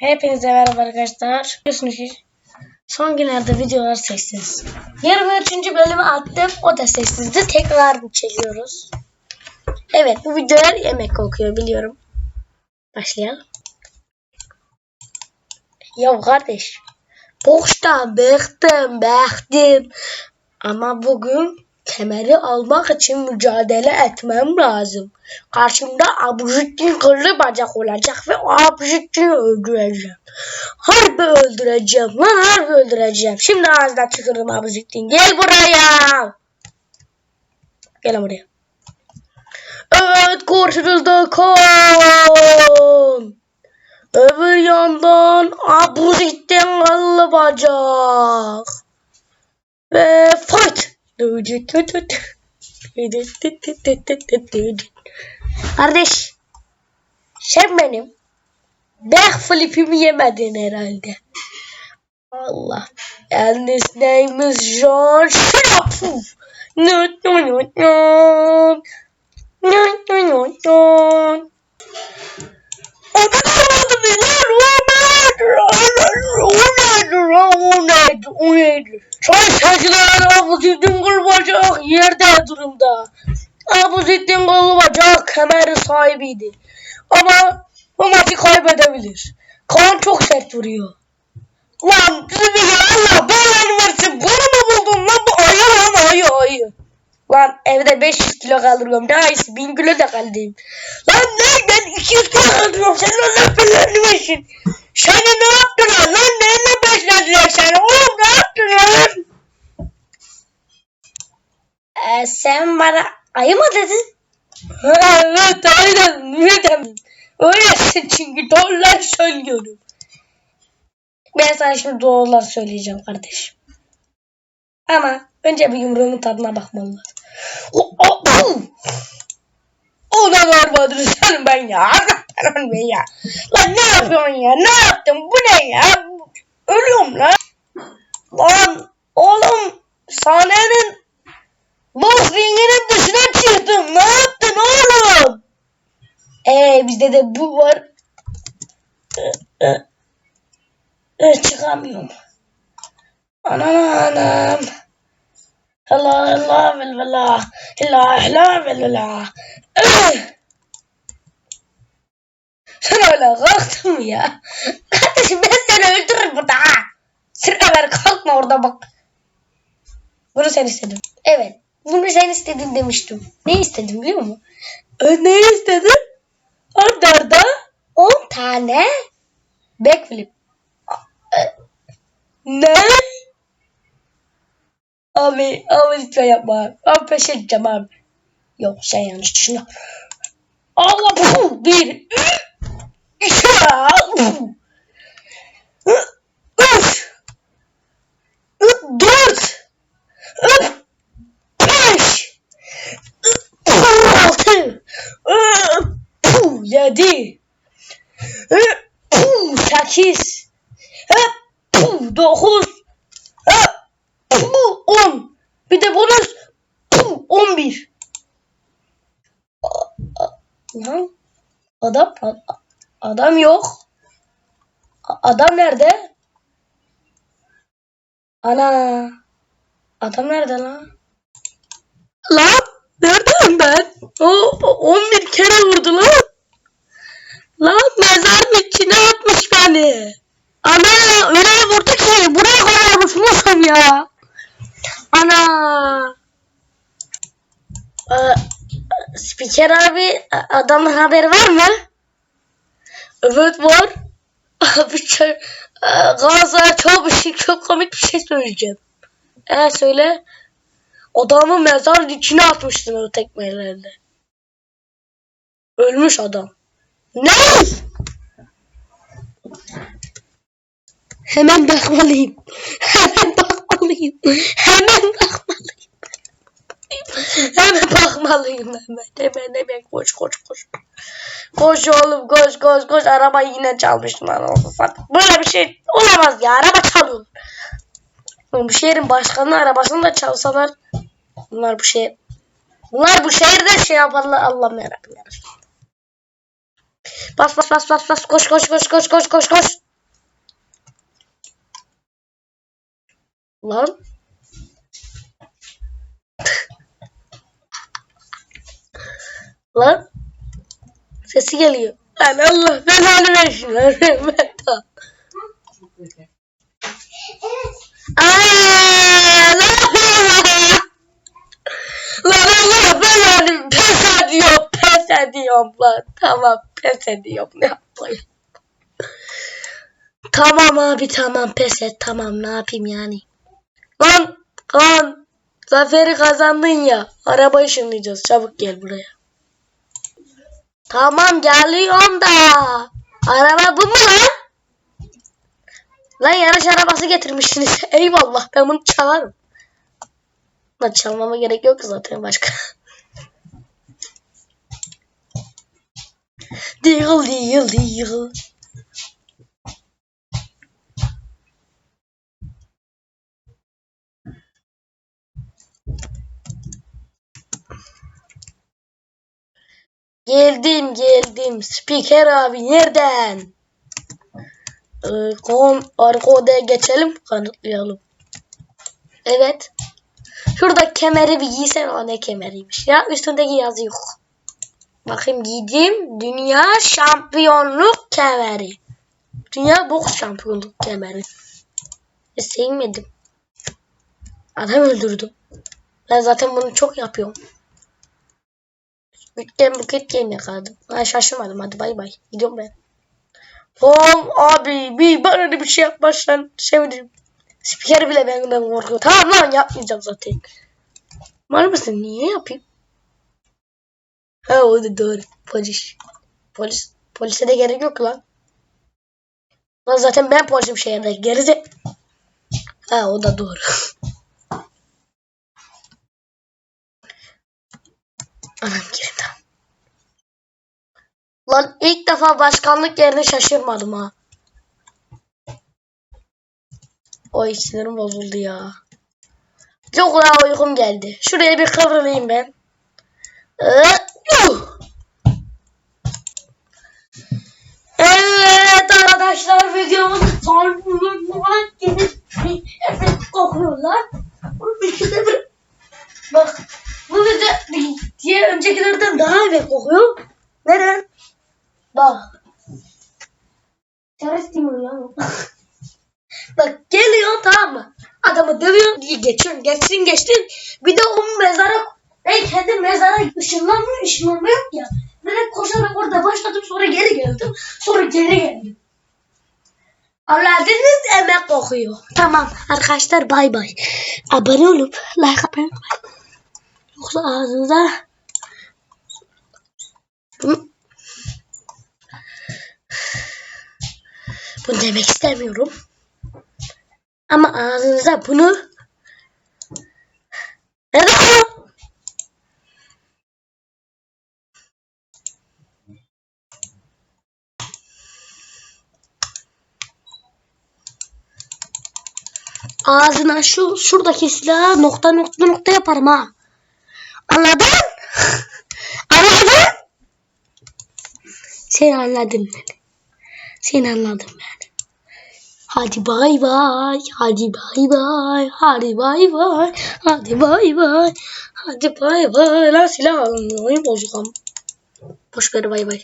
Hepinize merhaba arkadaşlar. Biliyorsunuz ki son günlerde videolar sessiz. 23. bölümü attım. O da sessizdi. Tekrar çekiyoruz. Evet bu videolar yemek kokuyor biliyorum. Başlayalım. Ya kardeş. Boştan bıktım bıktım. Ama bugün kemeri almak için mücadele etmem lazım. Karşımda Abujittin kırlı bacak olacak ve o Abujittin'i öldüreceğim. Harbi öldüreceğim lan harbi öldüreceğim. Şimdi ağzına tükürüm Abujittin. Gel buraya. Gel buraya. Evet karşınızda kan. Öbür yandan Abujittin kırlı bacak. Ve. Kardeş. Sen benim backflip'imi yemedin herhalde. Allah. And his name is John Shafuf. No, no, no, no. No, no, no, no. Anlamadım lan. O nedir? O nedir? O nedir? Çay saçları Abuzittin Kılbacak yerde durumda. Abuzittin Kılbacak kemeri sahibiydi. Ama bu maçı kaybedebilir. Kaan çok sert vuruyor. Lan sizi ya Allah belanı versin. Bunu mu buldun lan bu ayı lan ayı ayı. Lan evde 500 kilo kaldırıyorum. Daha iyisi 1000 kilo da kaldırayım. Lan ne ben 200 kilo kaldırıyorum. Sen Allah belanı versin. Sana ne yaptılar lan? Neyle beslediler seni? Oğlum ne yaptılar? Ee, sen bana ayı mı dedin? Evet aynen. Ne demin? Öylesin çünkü doğrular söylüyorum. Ben sana şimdi doğrular söyleyeceğim kardeşim. Ama önce bir yumruğumun tadına bakmam lazım. O, o, o. O da varmadır senin ben ya. Allah'tan ben ya. Lan ne yapıyorsun ya? Ne yaptın? Bu ne ya? Ölüyorum lan. Lan oğlum sahnenin boss ringinin dışına çıktın. Ne yaptın oğlum? Ee bizde de bu var. Ee, e, e, çıkamıyorum. Anam anam. Allah Allah Allah Allah Allah Allah Sen öyle kalktın mı ya? Kardeşim ben seni öldürürüm burada ha. Öyle kalkma orada bak. Bunu sen istedin. Evet. Bunu sen istedin demiştim. Ne istedim biliyor musun? Ö, ne istedim? Arda arda 10 tane backflip. E, Ne? Abi, abi lütfen yapma. Abi peş edeceğim abi. Yok sen yanlış düşünüyorsun. Allah bu bir, üç, dört, beş, altı, yedi, sekiz, dokuz, 10. Bir de bonus. Bu 11. A- a- Lan adam a- adam yok. Adam nerede? Ana. Adam nerede lan? Lan neredeyim ben? O o 11 kere vurdu lan. Lan mezarın içine atmış beni. Ana öyle vurdu ki buraya kadar uçmuşum ya. Ana. Ee, spiker abi adamın haberi var mı? Evet var. Abi Galatasaray çok bir şey, çok komik bir şey söyleyeceğim. E söyle. Adamı mezarın içine atmıştın o tekmelerle. Ölmüş adam. Ne? Hemen bakmalıyım. Hemen bakmalıyım. Hemen bakmalıyım. Hemen bakmalıyım Mehmet. Hemen hemen koş koş koş. Koş oğlum koş koş koş. Araba yine çalmış lan oğlum. Böyle bir şey olamaz ya. Araba çalıyor. Bu şehrin başkanının arabasını da çalsalar. Bunlar bu şey. Bunlar bu şehirde şey yaparlar. Allah'ım yarabbim yarabbim. Bas bas bas bas bas. Koş koş koş koş koş koş koş. Lan. Lan. Sesi geliyor. Lan Allah belanı versin. lan. Aa, lan. Lan Allah belanı pes ediyorum. Pes ediyorum lan. Tamam pes ediyorum. Ne yapayım? Tamam abi tamam pes et. Tamam ne yapayım yani. Lan Kaan. Zaferi kazandın ya. Araba ışınlayacağız. Çabuk gel buraya. Tamam geliyorum da. Araba bu mu lan? Lan yarış arabası getirmişsiniz. Eyvallah ben bunu çalarım. Lan çalmama gerek yok zaten başka. Değil değil değil. Geldim geldim. Spiker abi nereden? Ee, kon arka odaya geçelim kanıtlayalım. Evet. Şurada kemeri bir giysen o ne kemeriymiş ya. Üstündeki yazı yok. Bakayım giydim. Dünya şampiyonluk kemeri. Dünya boks şampiyonluk kemeri. E, sevmedim. Adam öldürdüm. Ben zaten bunu çok yapıyorum. Bütçem buket game yakaladım. Ha şaşırmadım hadi bay bay. Gidiyorum ben. Oğlum abi bir bana da bir şey yapmazsan sevinirim. Spiker bile benden korkuyor. Tamam lan yapmayacağım zaten. Var mısın? Niye yapayım? Ha o da doğru. Polis. Polis. Polise de gerek yok lan. Lan zaten ben polisim şehirde. Geride. Ha o da doğru. Anam tamam. Lan ilk defa başkanlık yerine şaşırmadım ha. Oy sinirim bozuldu ya. Çok daha uykum geldi. Şuraya bir kıvrılayım ben. Ee! Evet arkadaşlar videomuzun sonuna gelip efekt kokuyorlar. Bunun ikide bir bak bu video diye öncekilerden daha efekt kokuyor. Neden? Bak. Terörist değil mi lan? Bak geliyor tamam mı? Adamı dövüyor diye geçiyorsun. Geçsin geçtin. Bir de o mezara ben kendi mezara ışınlanmıyor ışınlanma yok ya. Ben koşarak orada başladım sonra geri geldim. Sonra geri geldim. Anladınız emek kokuyor. Tamam arkadaşlar bay bay. Abone olup like atmayı. Yoksa ağzınıza bunu bunu demek istemiyorum. Ama ağzınıza bunu neden? Ağzına şu şuradaki silahı nokta nokta nokta yaparım ha. Anladın? Anladın? Sen anladın beni. Sen anladın beni. Hadi bay bay. Hadi bay bay. Hadi bay bay. Hadi bay bay. Hadi bay bay. Lan silah alın. Oyun bozuk ama. Boş ver bay bay.